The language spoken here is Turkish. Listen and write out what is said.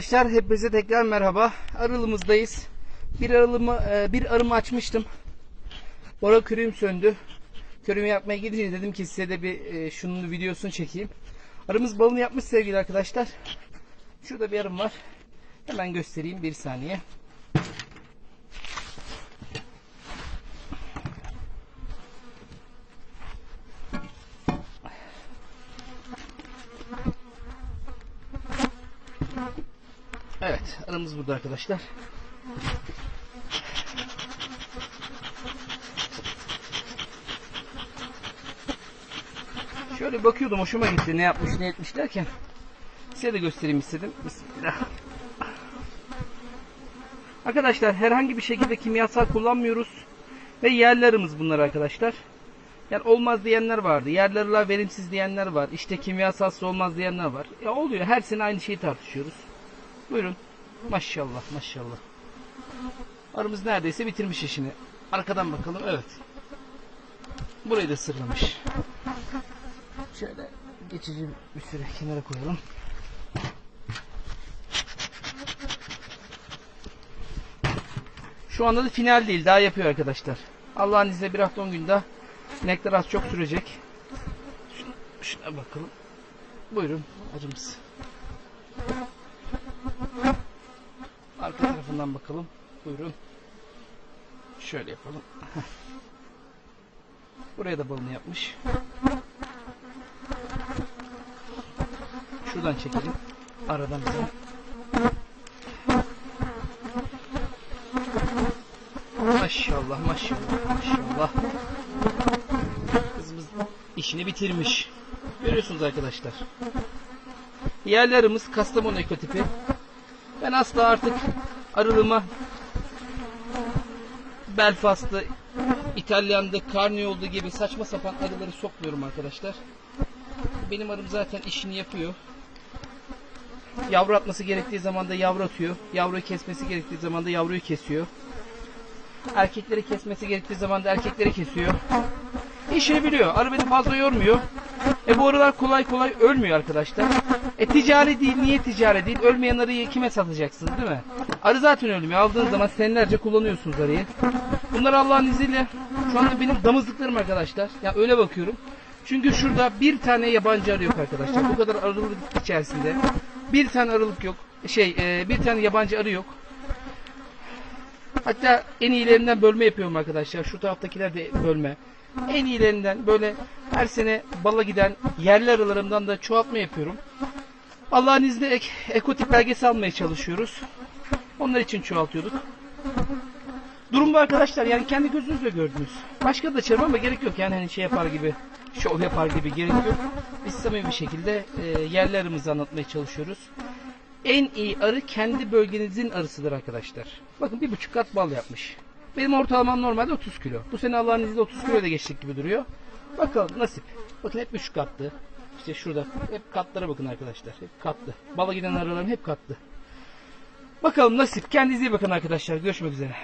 Arkadaşlar hepinize tekrar merhaba. Arılımızdayız. Bir arılımı e, bir arımı açmıştım. Ora körüğüm söndü. Körüğümü yapmaya gidince dedim ki size de bir e, şunun videosunu çekeyim. Arımız balını yapmış sevgili arkadaşlar. Şurada bir arım var. Hemen göstereyim bir saniye. Evet, aramız burada arkadaşlar. Şöyle bakıyordum hoşuma gitti ne yapmış ne etmiş derken size de göstereyim istedim. Bismillah. Arkadaşlar herhangi bir şekilde kimyasal kullanmıyoruz ve yerlerimiz bunlar arkadaşlar. Yani olmaz diyenler vardı. Yerlerler verimsiz diyenler var. İşte kimyasalsız olmaz diyenler var. Ya oluyor. Her sene aynı şeyi tartışıyoruz. Buyurun. Maşallah maşallah. Arımız neredeyse bitirmiş işini. Arkadan bakalım. Evet. Burayı da sırlamış. Şöyle geçici bir süre kenara koyalım. Şu anda da final değil. Daha yapıyor arkadaşlar. Allah'ın izniyle bir hafta 10 günde nektar az çok sürecek. Şuna, şuna bakalım. Buyurun acımız. Tarafından bakalım. Buyurun. Şöyle yapalım. Buraya da balını yapmış. Şuradan çekelim. Aradan bize. Maşallah maşallah maşallah. Kızımız işini bitirmiş. Görüyorsunuz arkadaşlar. Yerlerimiz Kastamonu ekotipi. Ben asla artık arılığıma Belfast'ı, İtalyan'da, Carniol'da gibi saçma sapan arıları sokmuyorum arkadaşlar. Benim arım zaten işini yapıyor. Yavru atması gerektiği zaman da yavru atıyor. Yavruyu kesmesi gerektiği zaman da yavruyu kesiyor. Erkekleri kesmesi gerektiği zaman da erkekleri kesiyor. İşini biliyor. Arı beni fazla yormuyor. E bu arılar kolay kolay ölmüyor arkadaşlar. E ticari değil. Niye ticari değil? Ölmeyen arıyı kime satacaksınız değil mi? Arı zaten ölmüyor. Aldığınız zaman senelerce kullanıyorsunuz arıyı. Bunlar Allah'ın izniyle şu anda benim damızlıklarım arkadaşlar. Ya öyle bakıyorum. Çünkü şurada bir tane yabancı arı yok arkadaşlar. Bu kadar arılık içerisinde. Bir tane arılık yok. Şey e, bir tane yabancı arı yok. Hatta en iyilerinden bölme yapıyorum arkadaşlar. Şu taraftakiler de bölme. En iyilerinden böyle her sene bala giden yerli arılarımdan da çoğaltma yapıyorum. Allah'ın izniyle ek, ekotip belgesi almaya çalışıyoruz. Onlar için çoğaltıyorduk. Durum bu arkadaşlar yani kendi gözünüzle gördünüz. Başka da çağırmam ama gerek yok yani hani şey yapar gibi, şov yapar gibi gerek yok. Biz samimi bir şekilde e, yerli arımızı anlatmaya çalışıyoruz. En iyi arı kendi bölgenizin arısıdır arkadaşlar. Bakın bir buçuk kat bal yapmış. Benim ortalamam normalde 30 kilo. Bu sene Allah'ın izniyle 30 kilo da geçtik gibi duruyor. Bakalım nasip. Bakın hep buçuk katlı. İşte şurada hep katlara bakın arkadaşlar. Hep katlı. Bala giden arıların hep katlı. Bakalım nasip. Kendinize iyi bakın arkadaşlar. Görüşmek üzere.